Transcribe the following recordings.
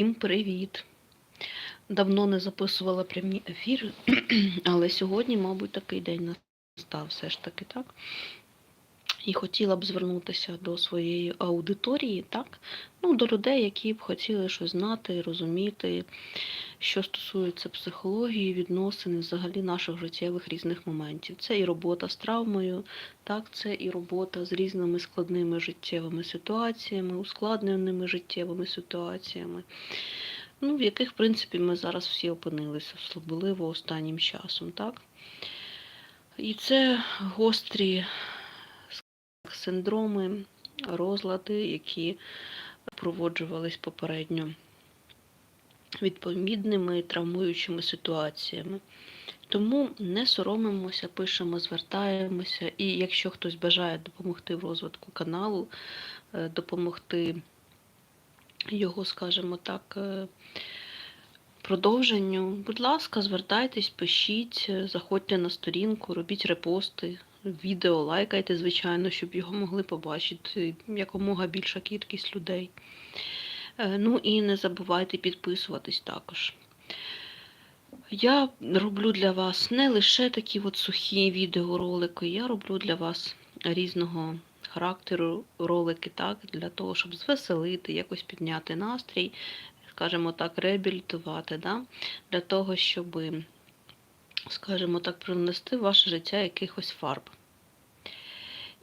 Всім привіт! Давно не записувала прямі ефіри, але сьогодні, мабуть, такий день настав все ж таки, так? І хотіла б звернутися до своєї аудиторії, так? Ну, до людей, які б хотіли щось знати, розуміти, що стосується психології, відносин, взагалі наших життєвих різних моментів. Це і робота з травмою, так, це і робота з різними складними життєвими ситуаціями, ускладненими життєвими ситуаціями, ну, в яких, в принципі, ми зараз всі опинилися, особливо останнім часом. так. І це гострі синдроми, розлади, які проводжувались попередньо відповідними травмуючими ситуаціями. Тому не соромимося, пишемо, звертаємося. І якщо хтось бажає допомогти в розвитку каналу, е, допомогти його, скажімо так, е, продовженню, будь ласка, звертайтесь, пишіть, е, заходьте на сторінку, робіть репости, відео, лайкайте, звичайно, щоб його могли побачити якомога більша кількість людей. Е, Ну і не забувайте підписуватись також. Я роблю для вас не лише такі от сухі відеоролики, я роблю для вас різного характеру ролики, так, для того, щоб звеселити, якось підняти настрій, скажімо так, реабілітувати, да? для того, щоб, скажімо так, принести в ваше життя якихось фарб.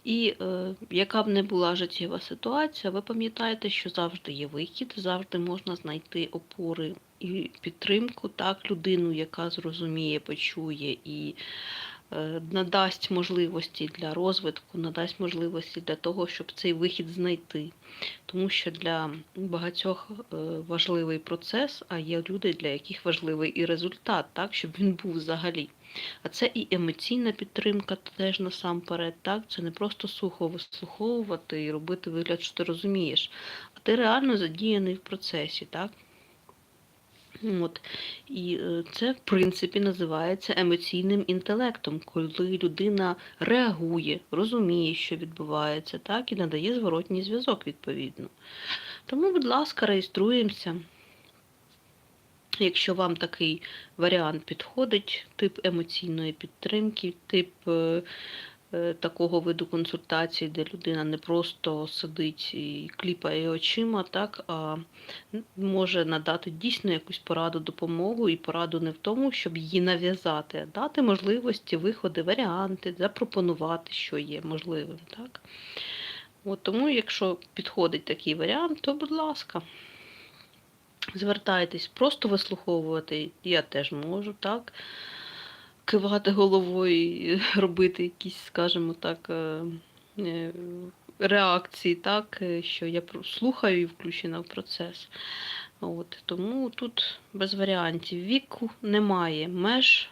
І е, яка б не була життєва ситуація, ви пам'ятаєте, що завжди є вихід, завжди можна знайти опори і підтримку, так, людину, яка зрозуміє, почує і надасть можливості для розвитку, надасть можливості для того, щоб цей вихід знайти. Тому що для багатьох е, важливий процес, а є люди, для яких важливий і результат, так, щоб він був взагалі. А це і емоційна підтримка теж насамперед. так? Це не просто сухо вислуховувати і робити вигляд, що ти розумієш, а ти реально задіяний в процесі. так? От. І е, це, в принципі, називається емоційним інтелектом, коли людина реагує, розуміє, що відбувається, так, і надає зворотній зв'язок відповідно. Тому, будь ласка, реєструємося. Якщо вам такий варіант підходить, тип емоційної підтримки, тип е, такого виду консультації, де людина не просто сидить і кліпає очима, так, а може надати дійсно якусь пораду, допомогу, і пораду не в тому, щоб її нав'язати, а дати можливості, виходи, варіанти, запропонувати, що є можливим. Так. От Тому, якщо підходить такий варіант, то будь ласка. Звертайтесь, просто вислуховувати, я теж можу, так? Кивати головою, робити якісь, скажімо так, е, е, реакції, так, е, що я слухаю і включена в процес. От, Тому тут без варіантів. Віку немає, меж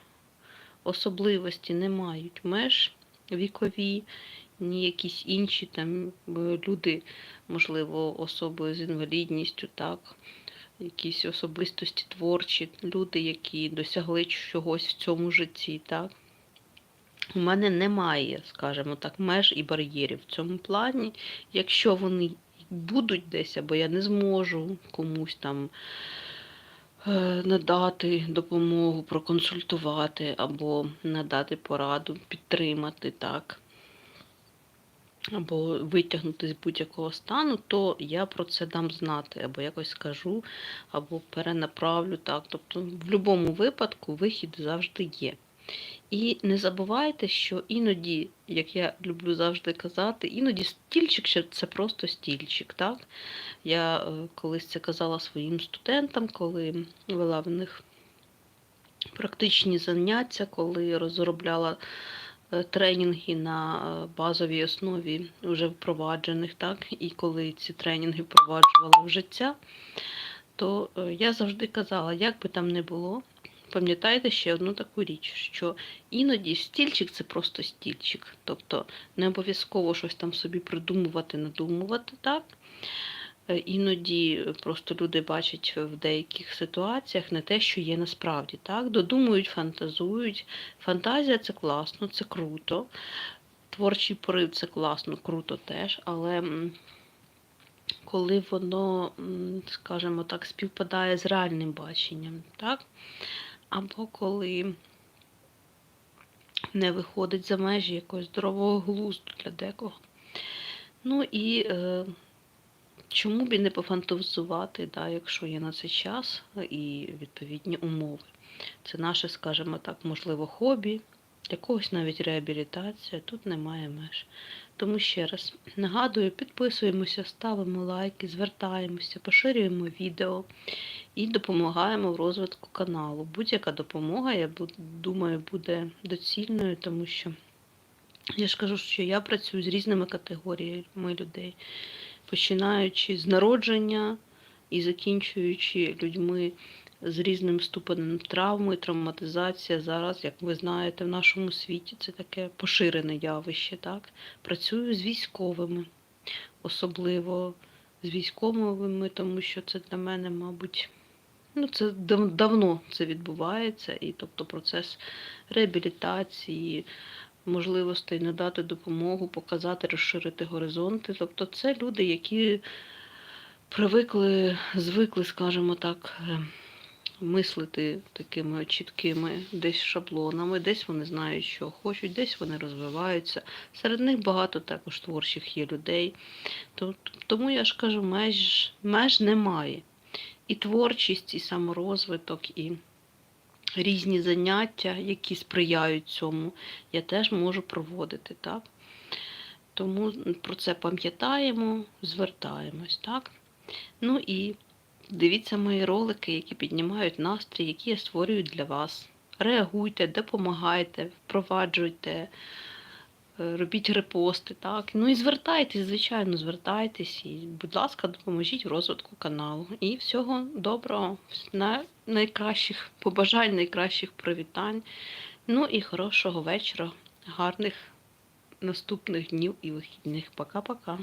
особливості не мають меж вікові, ні якісь інші там люди, можливо, особи з інвалідністю, так якісь особистості творчі, люди, які досягли чогось в цьому житті. так. У мене немає, скажімо так, меж і бар'єрів в цьому плані. Якщо вони будуть десь, або я не зможу комусь там е, надати допомогу, проконсультувати, або надати пораду, підтримати, так або витягнути з будь-якого стану, то я про це дам знати, або якось скажу, або перенаправлю. так. Тобто, в будь-якому випадку вихід завжди є. І не забувайте, що іноді, як я люблю завжди казати, іноді стільчик це просто стільчик. так? Я е, колись це казала своїм студентам, коли вела в них практичні заняття, коли розробляла тренінги на е, базовій основі вже впроваджених, так, і коли ці тренінги впроваджувала в життя, то е, я завжди казала, як би там не було, пам'ятайте ще одну таку річ, що іноді стільчик це просто стільчик. Тобто не обов'язково щось там собі придумувати, надумувати. так, Е, іноді просто люди бачать в деяких ситуаціях не те, що є насправді. так? Додумують, фантазують. Фантазія це класно, це круто. Творчий порив це класно, круто теж, але коли воно, скажімо так, співпадає з реальним баченням, так? Або коли не виходить за межі якогось здорового глузду для декого. Ну і е, чому б і не пофантазувати, да, якщо є на це час і відповідні умови. Це наше, скажімо так, можливо, хобі, для когось навіть реабілітація, тут немає меж. Тому ще раз нагадую, підписуємося, ставимо лайки, звертаємося, поширюємо відео і допомагаємо в розвитку каналу. Будь-яка допомога, я думаю, буде доцільною, тому що я ж кажу, що я працюю з різними категоріями людей, починаючи з народження і закінчуючи людьми з різним ступенем травми, травматизація. Зараз, як ви знаєте, в нашому світі це таке поширене явище. Так? Працюю з військовими, особливо з військовими, тому що це для мене, мабуть, ну, це дав- давно це відбувається, і тобто процес реабілітації, можливостей надати допомогу, показати, розширити горизонти. Тобто це люди, які привикли, звикли, скажімо так, е, мислити такими чіткими десь шаблонами, десь вони знають, що хочуть, десь вони розвиваються. Серед них багато також творчих є людей. Тому я ж кажу, меж, меж немає. І творчість, і саморозвиток, і різні заняття, які сприяють цьому, я теж можу проводити. Так? Тому про це пам'ятаємо, звертаємось. Так? Ну і дивіться мої ролики, які піднімають настрій, які я створюю для вас. Реагуйте, допомагайте, впроваджуйте, робіть репости, так. Ну і звертайтесь, звичайно, звертайтесь і, будь ласка, допоможіть в розвитку каналу. І всього доброго, найкращих побажань, найкращих привітань. Ну і хорошого вечора, гарних наступних днів і вихідних. Пока-пока.